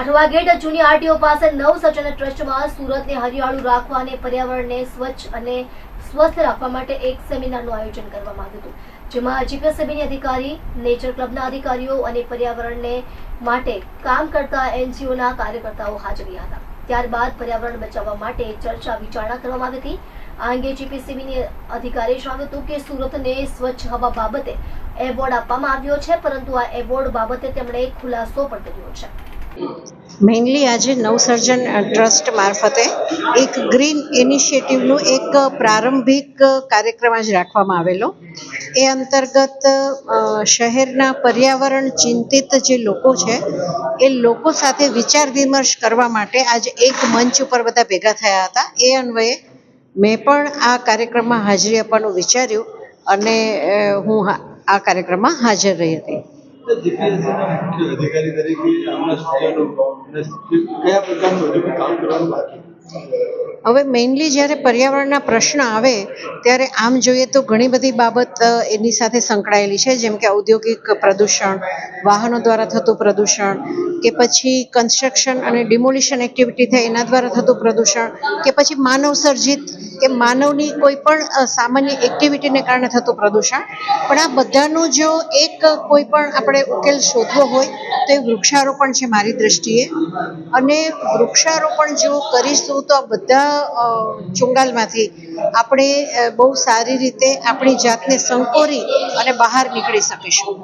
Athwa gate જૂની RTO પાસે નવ સચન ટ્રસ્ટમાં સુરતને હરિયાળું રાખવા અને પર્યાવરણને સ્વચ્છ અને સ્વસ્થ રાખવા માટે એક સેમિનારનું આયોજન કરવામાં આવ્યું હતું, જેમાં જીપીએસએબીની અધિકારી, નેચર ક્લબના અધિકારીઓ અને પર્યાવરણને માટે કામ કરતા એનજીઓના કાર્યકર્તાઓ હાજર હતા. ત્યારબાદ પર્યાવરણ બચાવવા માટે ચર્ચા વિચારણા કરવામાં આવી હતી. આ અંગે જીપીસીબીની અધિકારીએ જણાવ્યું હતું કે સુરતને સ્વચ્છ હવા બાબતે એવોર્ડ આપવામાં આવ્યો છે, પરંતુ આ એવોર્ડ બાબતે તેમણે ખુલાસો પણ કર્યો છે. મેઇનલી આજે નવસર્જન ટ્રસ્ટ મારફતે એક ગ્રીન ઇનિશિયેટિવનું એક પ્રારંભિક કાર્યક્રમ આજ રાખવામાં આવેલો. એ અંતર્ગત શહેરના પર્યાવરણ ચિંતિત જે લોકો છે, એ લોકો સાથે વિચાર વિમર્શ કરવા માટે આજે એક મંચ ઉપર બધા ભેગા થયા હતા. એ અન્વયે મેં પણ આ કાર્યક્રમમાં હાજરી આપવાનું વિચાર્યું અને હું, આ કાર્યક્રમમાં હાજર રહી હતી. અધિકારી તરીકે કયા પ્રકારનું કામ કરવાનું બાકી? હવે મેઇનલી જ્યારે પર્યાવરણના પ્રશ્ન આવે, ત્યારે આમ જોઈએ તો ઘણી બધી બાબત એની સાથે સંકળાયેલી છે, જેમ કે ઔદ્યોગિક પ્રદૂષણ, વાહનો દ્વારા થતું પ્રદૂષણ, કે પછી કન્સ્ટ્રક્શન અને ડિમોલિશન એક્ટિવિટી થાય એના દ્વારા થતું પ્રદૂષણ, કે પછી માનવ સર્જિત કે માનવની કોઈ પણ સામાન્ય એક્ટિવિટીને કારણે થતું પ્રદૂષણ. પણ આ બધાનું જો એક કોઈ પણ આપણે ઉકેલ શોધવો હોય, તો એ વૃક્ષારોપણ છે મારી દ્રષ્ટિએ. અને વૃક્ષારોપણ જો કરીશું તો આ બધા ચુંગાલમાંથી આપણે બહુ સારી રીતે આપણી જાતને સંકોરી અને બહાર નીકળી શકીશું.